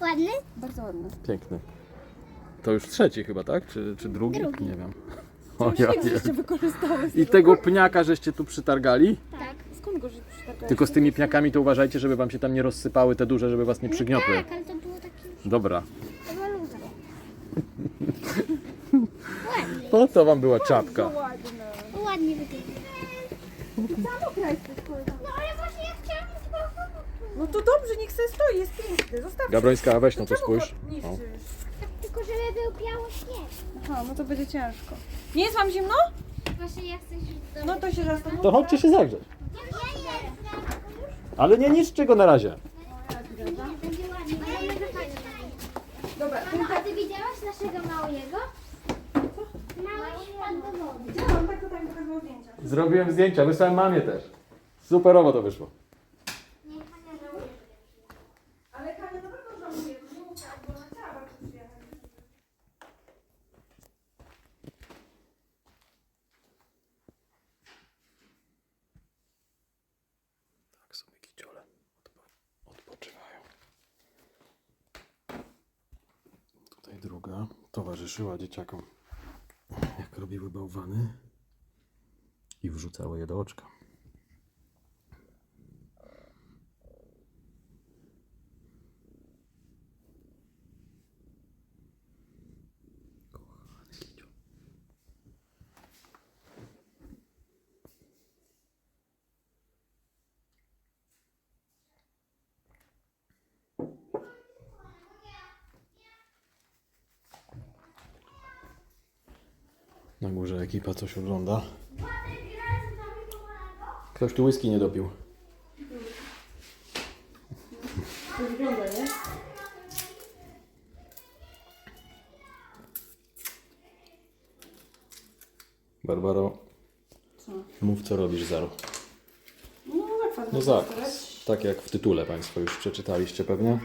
Ładny? Bardzo ładny. Piękny. To już trzeci chyba, tak? Czy, czy drugi? Drugi. Nie wiem. O, ja żeście? I tego pniaka żeście tu przytargali? Tak. Skąd go żeś przytargałeś? Tylko z tymi pniakami to uważajcie, żeby wam się tam nie rozsypały te duże, żeby was nie przygniotły. Tak, ale to było takie Dobra. to było luźne. Po co wam była czapka? Ładne. Ładnie wygląda. No ale właśnie ja chciałam mieć balkonu. No to dobrze, niech sobie stoi, jest piękny. Zostaw. Gabrońska, weź no to spójrz. go O. niszczysz? Tak, tylko żeby był biało śnieg. Aha, no to będzie ciężko. Nie jest wam zimno? Właśnie ja chcę się No to się zastanówcie. To chodźcie się zagrzeć. Ja jestem. Ale nie niszczcie go na razie. Będzie ładnie. Dobra, Mamo, a ty widziałaś naszego małego? Mały spadł do wody. Widziałam, tak tutaj pokazywał zdjęcia. Zrobiłem zdjęcia, wysłałem mamie też. Superowo to wyszło. Niech Hania żałuje. Ale Kania na pewno żałuje, bo nie musiała, bo ona chciała bardzo przyjechać. Tak sobie kiciole odpo- odpoczywają. Tutaj druga towarzyszyła dzieciakom, jak robiły bałwany i wrzucały je do oczka. Na górze ekipa coś ogląda. Ktoś tu whisky nie dopił. To wygląda, nie? Barbaro, Co? mów co robisz zaro. No zakwas. No. Tak jak w tytule Państwo już przeczytaliście pewnie.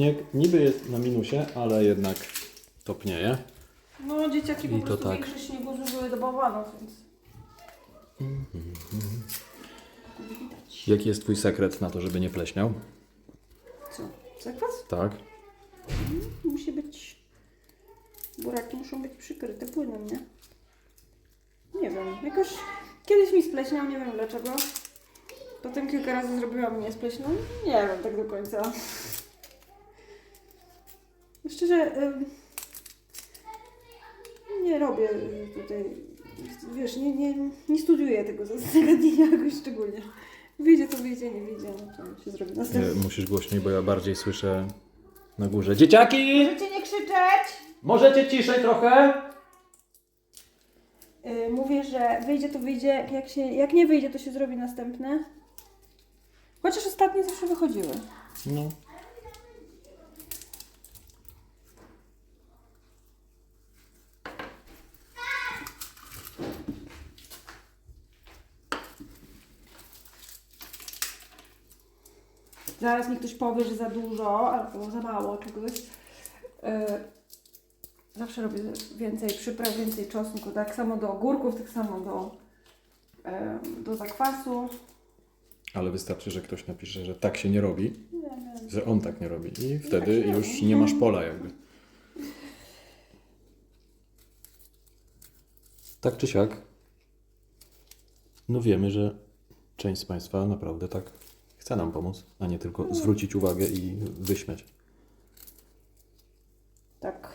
Śnieg niby jest na minusie, ale jednak topnieje. No dzieciaki po I to prostu tak. większość śniegu zużyły do bałwanów, więc... Jaki jest Twój sekret na to, żeby nie pleśniał? Co? Zakwas? Tak. Musi być... Buraki muszą być przykryte płynem, nie? Nie wiem, jakoś... Kiedyś mi spleśniał, nie wiem dlaczego. Potem kilka razy zrobiłam mnie spleśniał. Nie wiem tak do końca. Szczerze... Nie robię y, tutaj... Wiesz, nie, nie, nie studiuję tego zagadnienia jakoś szczególnie. Wyjdzie to wyjdzie, nie wyjdzie, no to się zrobi następnie. Musisz głośniej, bo ja bardziej słyszę na górze. Dzieciaki! Możecie nie krzyczeć! Możecie ciszej trochę? Y, Mówię, że wyjdzie to wyjdzie, jak, się, jak nie wyjdzie to się zrobi następne. Chociaż ostatnie zawsze wychodziły. No. Zaraz mi ktoś powie, że za dużo albo za mało czegoś. Y, Zawsze robię więcej przypraw, więcej czosnku, tak samo do ogórków, tak samo do, y, do zakwasu. Ale wystarczy, że ktoś napisze, że tak się nie robi, że on tak nie robi. I wtedy się już robi. nie masz pola jakby. Tak czy siak, no wiemy, że część z Państwa naprawdę tak chce nam pomóc, a nie tylko zwrócić uwagę i wyśmiać. Tak.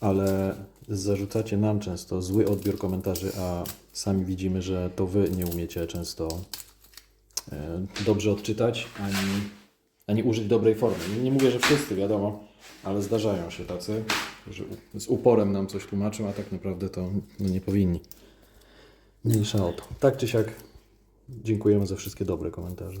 Ale zarzucacie nam często zły odbiór komentarzy, a sami widzimy, że to Wy nie umiecie często e, dobrze odczytać, ani, ani użyć dobrej formy. Nie, nie mówię, że wszyscy, wiadomo, ale zdarzają się tacy, że z uporem nam coś tłumaczą, a tak naprawdę to no, nie powinni. Mniejsza o to. Tak czy siak, dziękujemy za wszystkie dobre komentarze.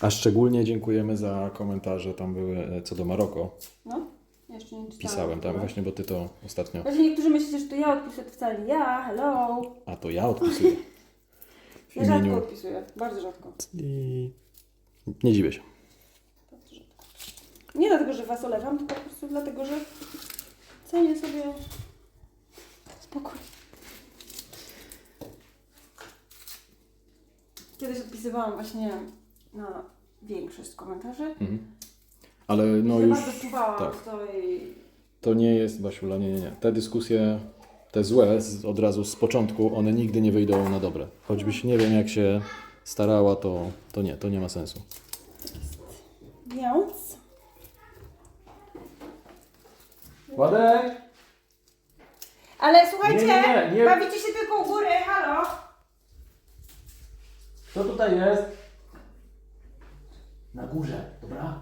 A szczególnie dziękujemy za komentarze, tam były e, co do Maroko. No, jeszcze nie czytałam. Pisałem tam właśnie, bo ty to ostatnio. Właśnie niektórzy myślicie, że to ja odpisuję, to wcale ja, hello. A to ja odpisuję. Ja rzadko imieniu. odpisuję, bardzo rzadko. I nie dziwię się. Rzadko. Nie dlatego, że was olewam, tylko po prostu dlatego, że cenię sobie spokój. Kiedyś odpisywałam właśnie na większość komentarzy. Mhm. Ale no Chyba już bardzo czuwałam tak. to i to nie jest, Basiula, nie, nie, nie. Te dyskusje, te złe z, od razu z początku, one nigdy nie wyjdą na dobre. Choćbyś nie wiem jak się starała, to, to nie, to nie ma sensu. Więc Ładek! Ale słuchajcie, Nie, nie, nie, nie. bawicie się tylko u góry, halo? Co tutaj jest? Na górze, dobra?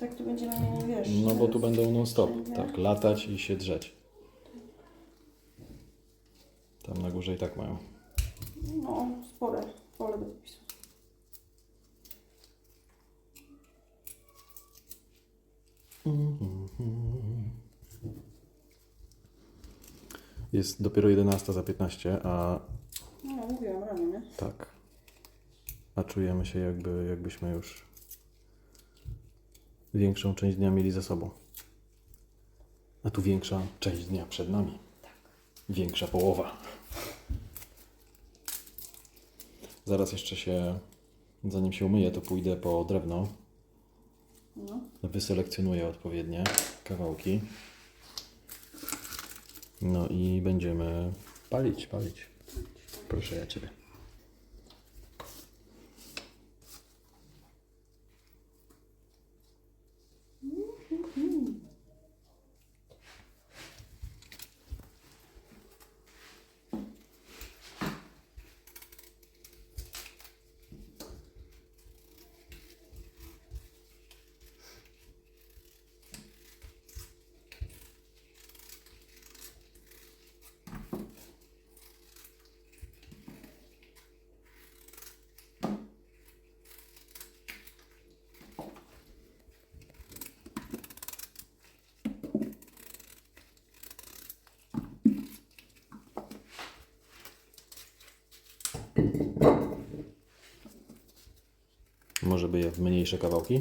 Tak tu będziemy, wiesz... No bo tu będą non stop, Wszędzie. tak, latać i się drzeć. Tam na górze i tak mają. No, spore pole do popisu. Jest dopiero 11 za 15, a No, mówiłam rano, nie? tak. A czujemy się jakby, jakbyśmy już większą część dnia mieli za sobą. A tu większa część dnia przed nami. Większa połowa. Zaraz jeszcze się, zanim się umyję, to pójdę po drewno. No. Wyselekcjonuję odpowiednie kawałki. No i będziemy palić, palić. Proszę ja Ciebie. By je w mniejsze kawałki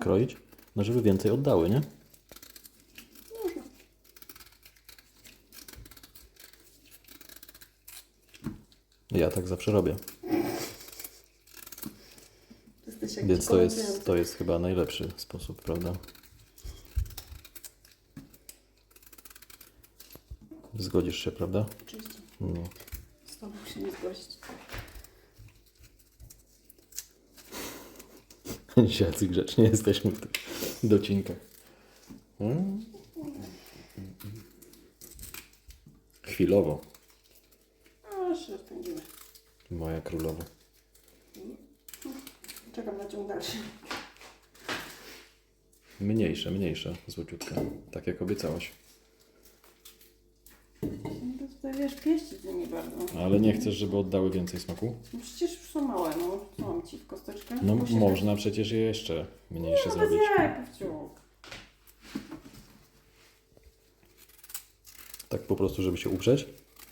kroić? No żeby więcej oddały, nie? Ja tak zawsze robię. Więc to jest, to jest chyba najlepszy sposób, prawda? Zgodzisz się, prawda? Oczywiście. No. Z tobą się nie zgodzić. Dzisiaj jacy grzeczni jesteśmy w tych docinkach. Hmm? Chwilowo, A, jeszcze spędzimy. moja królowa. Czekam na ciąg dalszy. Mniejsze, mniejsze, złociutkie. Tak jak obiecałaś. No to tutaj wiesz, pieścić z nimi bardzo. Ale nie chcesz, żeby oddały więcej smaku? No przecież już są małe, no. Co mam ci w kosteczkę? No można przecież je jeszcze mniejsze No bez zrobić. jaj, Pawciuk. Tak po prostu, żeby się uprzeć?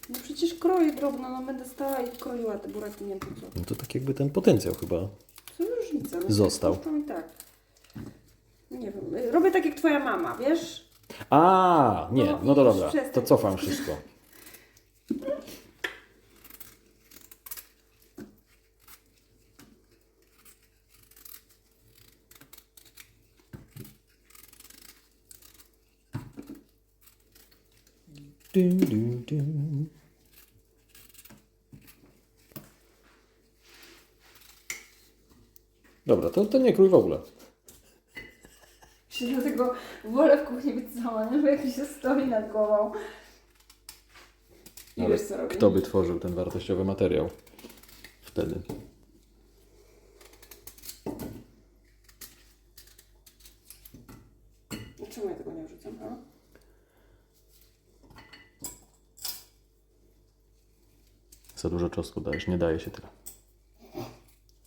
No przecież kroję drobno, no będę stała i kroiła te buraki, nie wiem co. No to tak jakby ten potencjał chyba. Co różnica? No Został. puszczą i tak. Nie wiem, y, robię tak jak twoja mama, wiesz? A, nie, No no to już dobra, przestań. to cofam wszystko. Du, du, du. Dobra, to, to nie krój w ogóle. Się Dlatego wolę w kuchni być sama, nie? Bo jak mi się stoi nad głową. I Ale wiesz co robię. Kto by tworzył ten wartościowy materiał wtedy? Czemu ja tego nie wrzucam, ha? Za dużo czosnku dajesz, nie daje się tyle.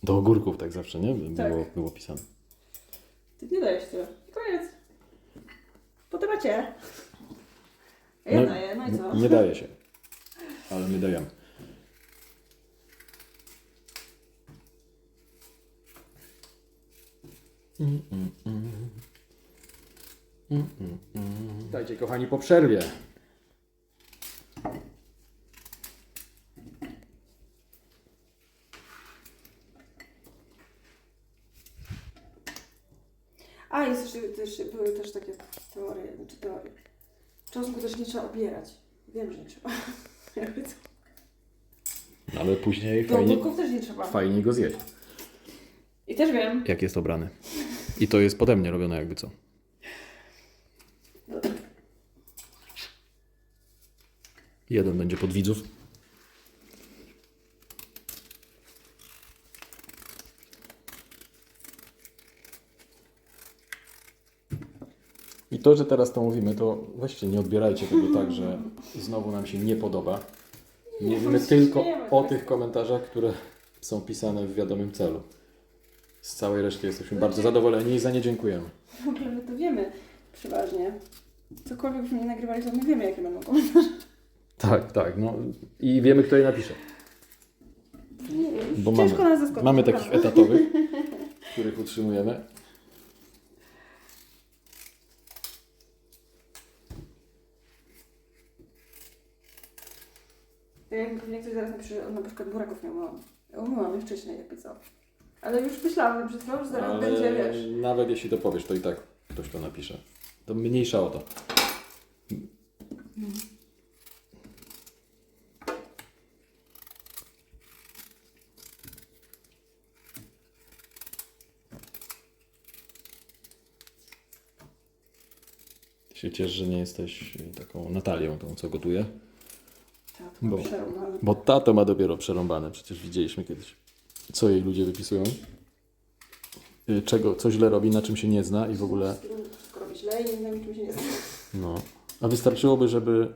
Do ogórków tak zawsze, nie? Było, Tak. było pisane. Ty nie dajesz tyle. Koniec. Po temacie. A ja No, daję, no i co? Nie daje się. Ale my dajemy. Dajcie kochani po przerwie. Się, były też takie teorie, znaczy teorie. Czosnku też nie trzeba obierać. Wiem, że nie trzeba. Jakby co. Ale później Do fajnie, ogórków też nie trzeba. fajnie go zjeść. I też wiem. Jak jest obrany. I to jest pode mnie robione jakby co. Jeden będzie pod widzów. To, że teraz to mówimy, to właściwie nie odbierajcie tego tak, że znowu nam się nie podoba. Nie wiemy tylko o tak. tych komentarzach, które są pisane w wiadomym celu. Z całej reszty jesteśmy bardzo zadowoleni i za nie dziękujemy. W ogóle my to wiemy przeważnie. Cokolwiek byśmy nie nagrywali, to my wiemy, jakie będą komentarze. Tak, tak. No i wiemy, kto je napisze. Nie Bo ciężko mamy, nas zaskoczyć. mamy takich etatowych, których utrzymujemy. Jak pewnie ktoś zaraz napisze, że na przykład buraków nie umyłam. Ja umyłam je wcześniej, jakby co. Ale już myślałam przed chwilą, że zaraz Ale będzie, wiesz. nawet jeśli to powiesz, to i tak ktoś to napisze. To mniejsza o to. Ty się ciesz, że nie jesteś taką Natalią, tą co gotuje. Bo- przerąbane. Bo tato ma dopiero przerąbane, przecież widzieliśmy kiedyś, co jej ludzie wypisują. Y, Czego, co źle robi, na czym się nie zna i w ogóle. Robi źle i na niczym się nie zna. No. A wystarczyłoby, żeby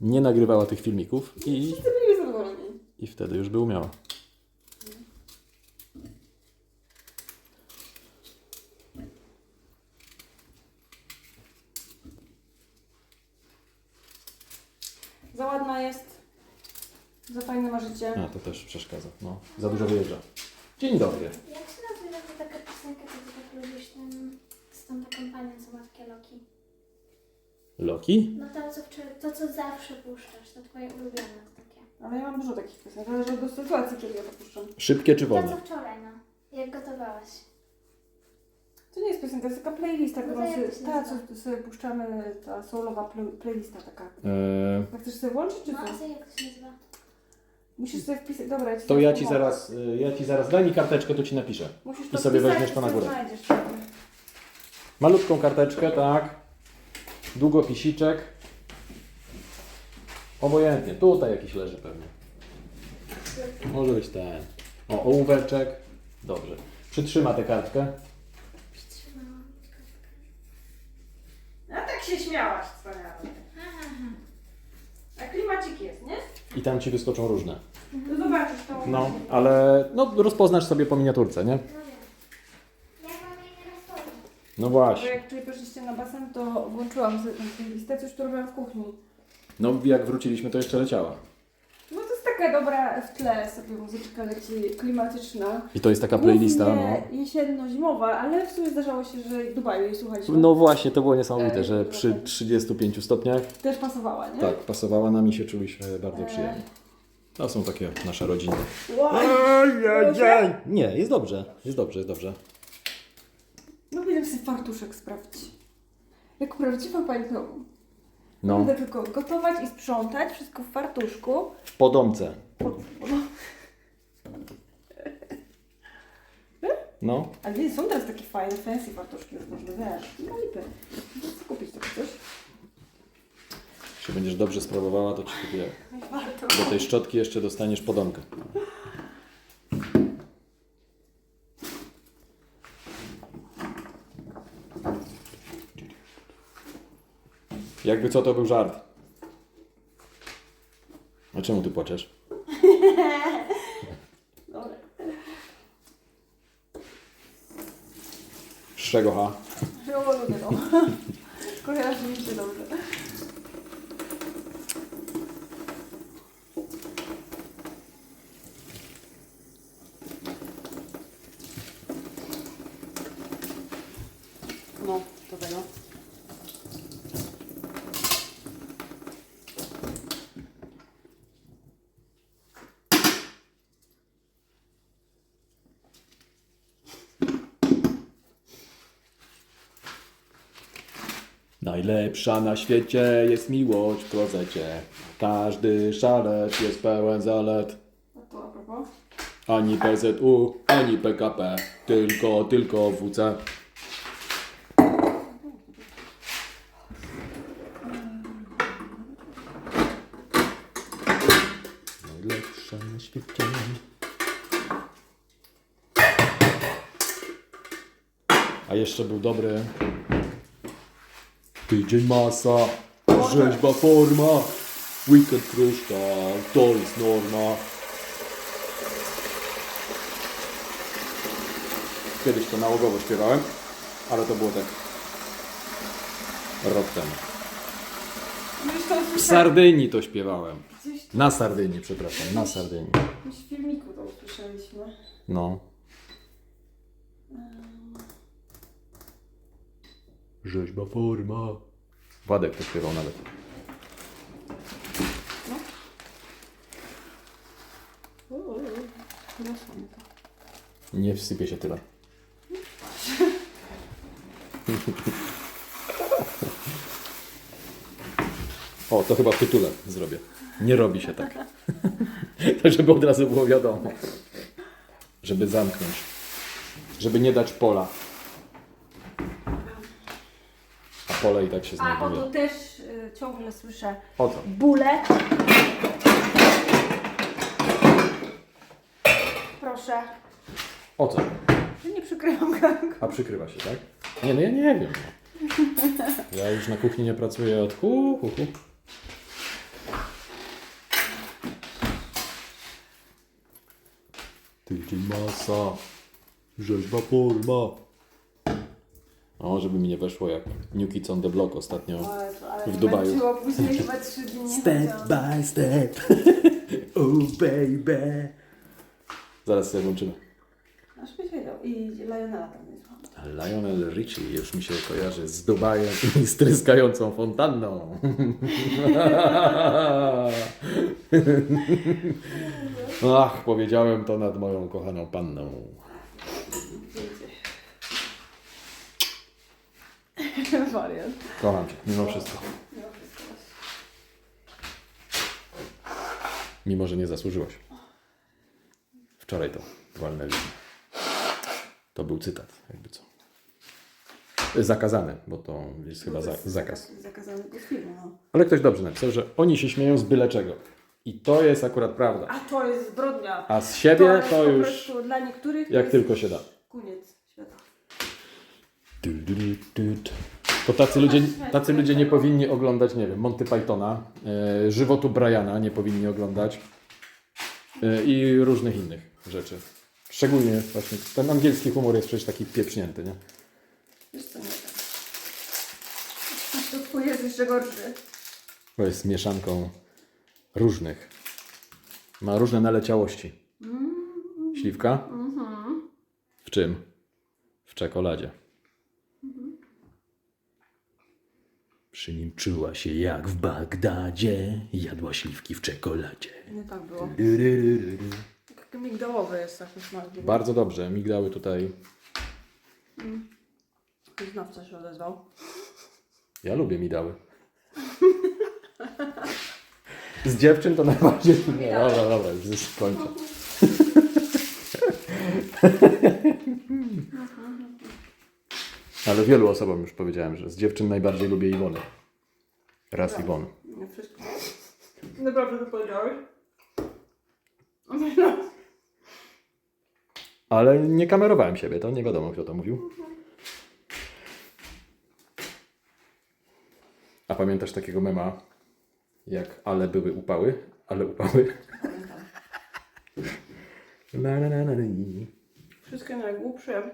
nie nagrywała tych filmików i, Wszyscy byli zadowoleni. i wtedy już by umiała. Za ładna jest. Za fajne ma życie. A, to też przeszkadza. No. Za dużo wyjeżdża. Dzień dobry. Jak się nazywa ta taka piosenka, co ty tak lubisz, ten, z tą taką panią, co ma takie loki? Loki? No to, co, wczoraj- to, co zawsze puszczasz, to twoje ulubione takie. Ale ja mam dużo takich piosenek. Zależy od sytuacji, kiedy ja to puszczam. Szybkie czy To, co wolne? wczoraj, no. Jak gotowałaś. To nie jest piosenka, to jest taka playlista, No którą to jak sobie, to się ta, nazywa? co sobie puszczamy, ta soulowa play, playlista taka. Eee, A chcesz sobie włączyć, czy No, co? a co, jak to się nazywa? Musisz sobie wpisać, dobra, ja ci to ja ci pomogę. zaraz, y, ja ci zaraz, daj mi karteczkę, to ci napiszę. Musisz i sobie wpisać, weźmiesz to na górę. Znajdziesz sobie. Malutką karteczkę, tak. Długopisiczek. Obojętnie. Tutaj jakiś leży pewnie. Może być ten. O, ołóweczek. Dobrze. Przytrzyma tę kartkę. Przytrzymałam. A tak się śmiałaś, wspaniale. A klimacik jest, nie? I tam ci wyskoczą różne. To zobaczysz to. No, ale no, rozpoznasz sobie po miniaturce, nie? No? No Bo właśnie. jak tutaj poszliście na basen, to włączyłam z- playlistę, coś tu robiłam w kuchni. No, jak wróciliśmy, to jeszcze leciała. To taka dobra w tle sobie muzyczka leci klimatyczna. I to jest taka playlista, no. Jesienno-zimowa, ale w sumie zdarzało się, że w Dubaju jej słuchaliśmy. No właśnie, to było niesamowite, Ej, że przy 35 stopniach Też pasowała, nie? tak pasowała nam i się czuliśmy bardzo przyjemnie. To są takie nasze rodziny. Wow. Nie, jest dobrze. Jest dobrze, jest dobrze. No będziemy sobie fartuszek sprawdzić. Jak prawdziwa pani domu. No, Będę tylko gotować i sprzątać, wszystko w fartuszku. w podomce. Pod... No, Ale nie, są teraz takie fajne, fancy fartuszki, już można, wiesz, no lipy. Muszę kupić takie coś. się będziesz dobrze sprawowała, to ci kupię. Warto. Do tej szczotki jeszcze dostaniesz podomkę. Jakby co, to był żart. A czemu ty płaczesz? Dobra. Z czego ha? No, lubię to. Kojarzy mi się dobrze. No, do tego. Najlepsza na świecie jest miłość w klozecie. Każdy szalet jest pełen zalet. A to a propos? Ani PZU, ani PKP, tylko, tylko WC. Najlepsza na świecie. A jeszcze był dobry. Tydzień masa, rzeźba forma, weekend kruszka, to jest norma. Kiedyś to nałogowo śpiewałem, ale to było tak rok temu. Już to W usłyszałem. Sardynii to śpiewałem. Gdzieś Na Sardynii, przepraszam, na Sardynii. w filmiku to usłyszeliśmy. No. Rzeźba forma. Władek to śpiewał nawet. To. Nie wsypie się tyle. O, to chyba w tytule zrobię. Nie robi się tak. To żeby od razu było wiadomo. Żeby zamknąć. Żeby nie dać pola. A pole i tak się A znajduje. oto też y, ciągle słyszę O co? bóle. Proszę. O co? Nie przykrywam ganku. A przykrywa się, tak? Nie, no ja nie wiem. Ja już na kuchni nie pracuję od hu, hu, hu. Tydzień masa, rzeźba forma. O, żeby mi nie weszło jak New Kids on the Block ostatnio. W Dubaju. męczyło później chyba trzy dni Step by step. oh baby. Zaraz sobie włączymy. Aż byś wiedział. I Lionela tam jest. Lionel Richie już mi się kojarzy z Dubajem i z tryskającą fontanną. Ach, powiedziałem to nad moją kochaną panną. Wariant. Kocham cię, mimo wszystko. Mimo że nie zasłużyłaś. Wczoraj to walnęliśmy. To był cytat, jakby co. Zakazany, bo to jest chyba za, zakaz. Zakazany do filmu, no. Ale ktoś dobrze napisał, że oni się śmieją z byle czego. I to jest akurat prawda. A to jest zbrodnia. A z siebie to po już prostu dla niektórych to jak jest tylko się da. koniec świata. Du, du, du, du. To tacy ludzie, tacy ludzie nie powinni oglądać, nie wiem, Monty Pythona, e, żywotu Briana nie powinni oglądać e, i różnych innych rzeczy. Szczególnie właśnie ten angielski humor jest przecież taki pieprznięty, nie? Wiesz co, nie tak. To twój jest jeszcze gorszy. Bo jest mieszanką różnych. Ma różne naleciałości. Śliwka? W czym? W czekoladzie. Przy nim czuła się jak w Bagdadzie, jadła śliwki w czekoladzie. Nie tak było. Taki migdałowy jest taki smak. Bardzo dobrze, migdały tutaj. Znawca się odezwał. Ja lubię migdały. Z dziewczyn to najbardziej. Nie, dobra, dobra, już skończę. Ale wielu osobom już powiedziałem, że z dziewczyn najbardziej lubię Iwonę. Raz Iwon. Nie wszystko. Naprawdę to powiedziałeś? Ale nie kamerowałem siebie, to nie wiadomo kto to mówił. A pamiętasz takiego mema, jak ale były upały? Ale upały? La, la, la, la, la. Wszystkie najgłupsze.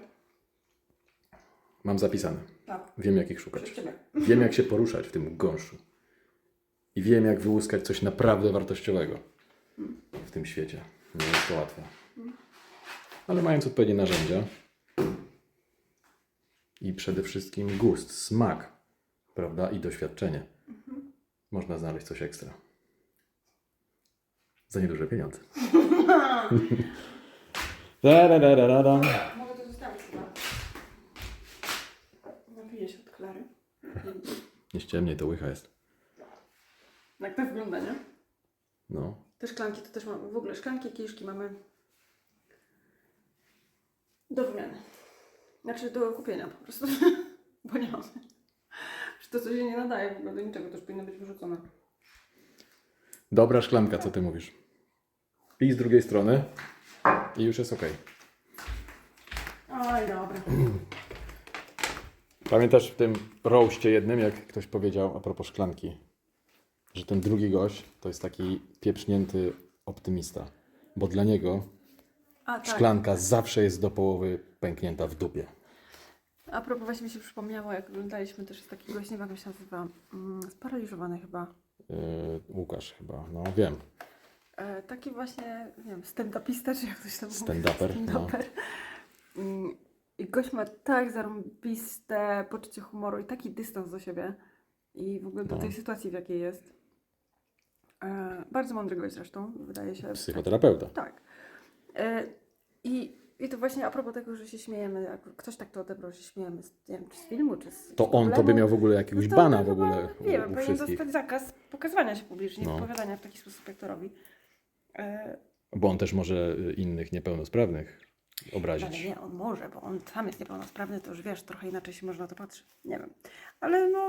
Mam zapisane. Tak. Wiem jak ich szukać. Wiem jak się poruszać w tym gąszczu. I wiem jak wyłuskać coś naprawdę wartościowego w tym świecie. Nie jest to łatwe. Ale mając odpowiednie narzędzia i przede wszystkim gust, smak, prawda, i doświadczenie, można znaleźć coś ekstra. Za nieduże pieniądze. Da-da-da-da-da. Mogę to zostawić chyba. Nie ściemniej, to łycha jest. Jak to wygląda, nie? No. Te szklanki to też mamy. W ogóle szklanki, kiszki mamy do wymiany. Znaczy do kupienia po prostu. Bo nie mamy. Że to coś się nie nadaje w ogóle do niczego, to już powinno być wyrzucone. Dobra szklanka, co ty mówisz? Pij z drugiej strony i już jest ok. Oj, dobra. Pamiętasz w tym roście jednym, jak ktoś powiedział a propos szklanki, że ten drugi gość to jest taki pieprznięty optymista, bo dla niego A tak. szklanka zawsze jest do połowy pęknięta w dupie. A propos, właśnie mi się przypomniało, jak oglądaliśmy też jest taki gość, nie wiem jak się nazywa, mm, sparaliżowany chyba. Yy, Łukasz chyba, no wiem. E, taki właśnie, nie wiem, stand-upista, czy jak ktoś tam mówi. Stand-uper, no. Stand-uper. Mm, gość ma tak zarąbiste poczucie humoru i taki dystans do siebie i w ogóle do No. tej sytuacji, w jakiej jest. E, bardzo mądry gość zresztą, wydaje się. Psychoterapeuta. Tak. E, i, I to właśnie a propos tego, że się śmiejemy, jak ktoś tak to odebrał, że się śmiejemy z, nie wiem, czy z filmu, czy z To on to by miał w ogóle jakiegoś no bana w ogóle Nie wiem, powinien dostać zakaz pokazywania się publicznie, No. opowiadania w taki sposób, jak to robi. E, Bo on też może y, innych niepełnosprawnych ale obrazić. nie, on może, bo on sam jest niepełnosprawny, to już wiesz, trochę inaczej się można na to patrzy. Nie wiem. Ale no,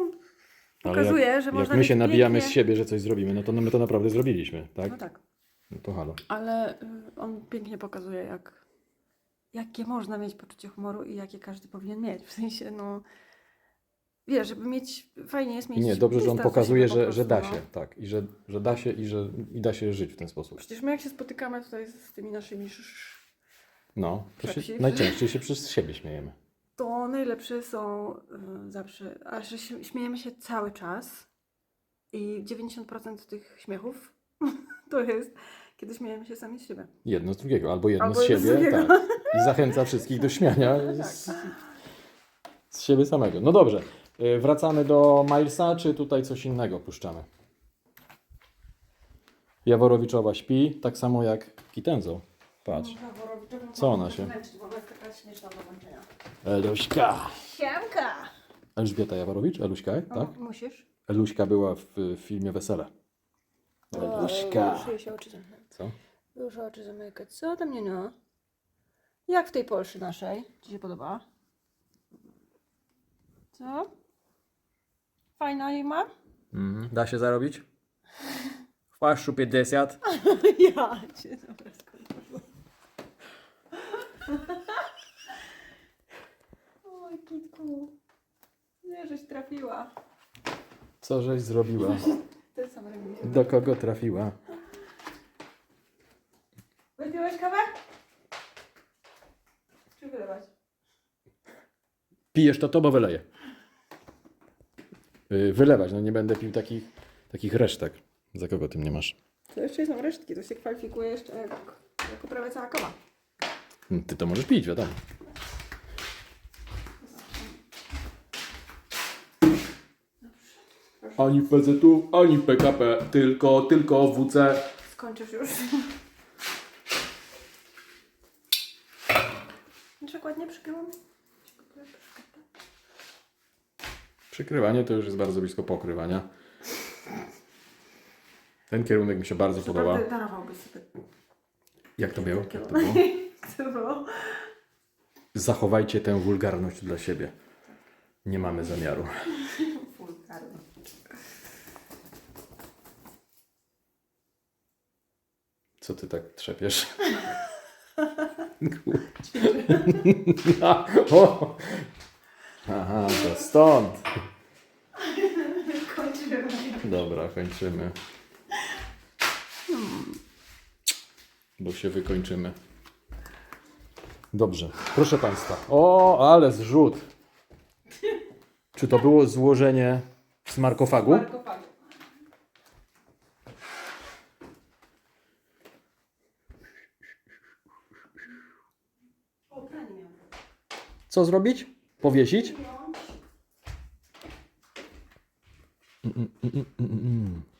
Ale pokazuje, jak, że jak można my mieć się nabijamy z siebie, że coś zrobimy, no to no my to naprawdę zrobiliśmy, tak? No tak. No to halo. Ale y, on pięknie pokazuje, jak, jakie można mieć poczucie humoru i jakie każdy powinien mieć. W sensie, no, wiesz, żeby mieć, fajnie jest mieć Nie, dobrze, że on pokazuje, po że, że da się, no. tak. I że, że da się i że i da się żyć w ten sposób. Przecież my jak się spotykamy tutaj z tymi naszymi sz- No, to się, najczęściej się przez siebie śmiejemy. to najlepsze są y, zawsze, a że się, śmiejemy się cały czas i 90% tych śmiechów to jest, kiedy śmiejemy się sami z siebie. Jedno z drugiego, albo jedno Albo z jedno z siebie, drugiego. tak. I zachęca wszystkich do śmiania z, z siebie samego. No dobrze, y, wracamy do Milesa, czy tutaj coś innego puszczamy? Jaworowiczowa śpi, tak samo jak Kitenzo. Patrz. Co ona się- Eluśka. Siemka! Elżbieta Jaworowicz? Eluśka, tak? Musisz? Eluśka była w, w filmie Wesele. Eluśka. Muszę się oczy zamykać. Co? Już oczy zamykać. Co tam nie no? Jak w tej Polsce naszej? Ci się podoba? Co? Fajna jej ma? Mhm. Da się zarobić? W paszczu 50. Ja cię dobra. Oj, kitku. Nie, żeś trafiła. Co żeś zrobiła? Ten sam robi. Do kogo trafiła? Wypiłeś kawę? Czy wylewać? Pijesz to, to bo wyleję. Yy, wylewać, no nie będę pił takich, takich resztek. Za kogo ty mnie masz? To jeszcze są resztki, to się kwalifikuje jeszcze jak, jako prawie cała kawa. Ty to możesz pić, wiadomo. Ani PZU, ani PKP, tylko, tylko WC. Skończysz już. Dlaczego ładnie przykryłam? Przykrywanie to już jest bardzo blisko pokrywania. Ten kierunek mi się bardzo podoba. Naprawdę darowałbyś sobie. Jak to było? Jak to było? Zachowajcie tę wulgarność dla siebie. Nie mamy zamiaru. Co ty tak trzepiesz? o! Aha, to stąd. Kończymy. Dobra, kończymy. Bo się wykończymy. Dobrze, proszę Państwa. O, ale zrzut. Czy to było złożenie pranie miałam. Co zrobić? Powiesić? Mm, mm, mm, mm, mm.